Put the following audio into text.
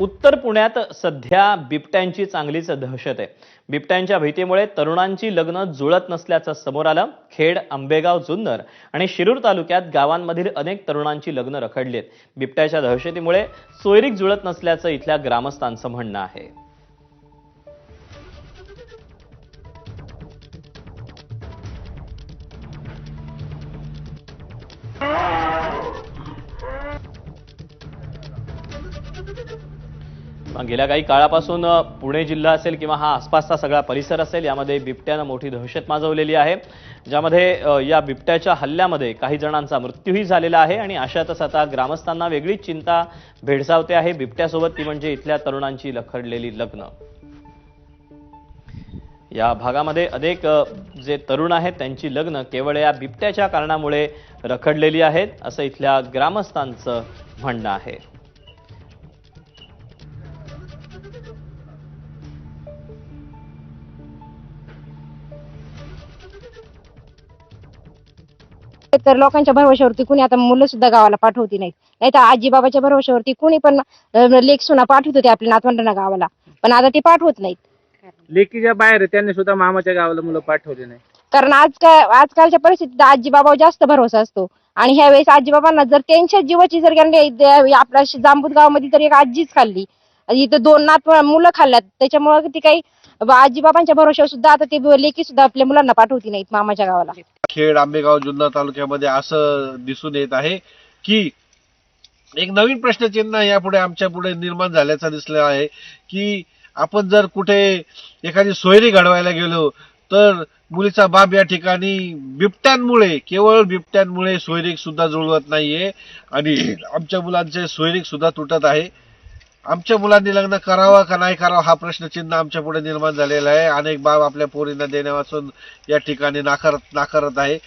उत्तर पुण्यात सध्या बिबट्यांची चांगलीच दहशत आहे. बिबट्यांच्या भीतीमुळे तरुणांची लग्न जुळत नसल्याचं समोर आलं खेड आंबेगाव जुन्नर आणि शिरूर तालुक्यात गावांमधील अनेक तरुणांची लग्न रखडली आहेत बिबट्याच्या दहशतीमुळे सोयरीक जुळत नसल्याचं इथल्या ग्रामस्थांचं म्हणणं आहे. गेल्या काही काळापासून पुणे जिल्हा असेल किंवा हा आसपासचा सगळा परिसर असेल यामध्ये बिबट्यानं मोठी दहशत माजवलेली आहे. ज्यामध्ये या बिबट्याच्या हल्ल्यामध्ये काही जणांचा मृत्यूही झालेला आहे आणि अशातच आता ग्रामस्थांना वेगळीच चिंता भेडसावते आहे. बिबट्यासोबत ती म्हणजे इथल्या तरुणांची लखडलेली लग्न. या भागामध्ये अनेक जे तरुण आहेत त्यांची लग्न केवळ या बिबट्याच्या कारणामुळे रखडलेली आहेत असं इथल्या ग्रामस्थांचं म्हणणं आहे. तर लोकांच्या भरोश्यावरती कुणी आता मुलं सुद्धा गावाला पाठवती नाहीत. नाही तर आजी बाबाच्या भरोश्यावरती कुणी पण लेक सुना पाठवत होते आपल्या नातवंडांना गावाला. पण आता ते पाठवत नाहीत. लेकीच्या बाहेर त्यांनी सुद्धा मामाच्या गावाला मुलं पाठवली नाही. कारण आजकाल आजकालच्या परिस्थितीत आजी बाबावर जास्त भरोसा असतो. आणि ह्या वेळेस आजी बाबांना जर त्यांच्या जीवाची जर आपल्या जांबूत गावामध्ये तर एक आजीच खाल्ली. इथं दोन नात मुलं खाल्ल्यात. त्याच्यामुळे ती काही आजी बाबांच्या भरोश्यावर सुद्धा आता ते लेकी सुद्धा आपल्या मुलांना पाठवती नाहीत मामाच्या गावाला. खेड आंबेगाव जुन्नर तालुक्यामध्ये असं दिसून येत आहे की एक नवीन प्रश्नचिन्ह यापुढे आमच्या पुढे निर्माण झाल्याचं दिसलं आहे की आपण जर कुठे एखादी सोयरी घडवायला गेलो तर मुलीचा बाप या ठिकाणी बिबट्यांमुळे केवळ बिबट्यांमुळे सोयरीक सुद्धा जुळवत नाहीये आणि आमच्या मुलांचे सोयरीक सुद्धा तुटत आहे. आमच्या मुलांनी लग्न करावं का नाही करावं हा प्रश्नचिन्ह आमच्या पुढे निर्माण झालेला आहे. अनेक बाब आपल्या पोरींना देण्यापासून या ठिकाणी नाकारत नाकारत आहे.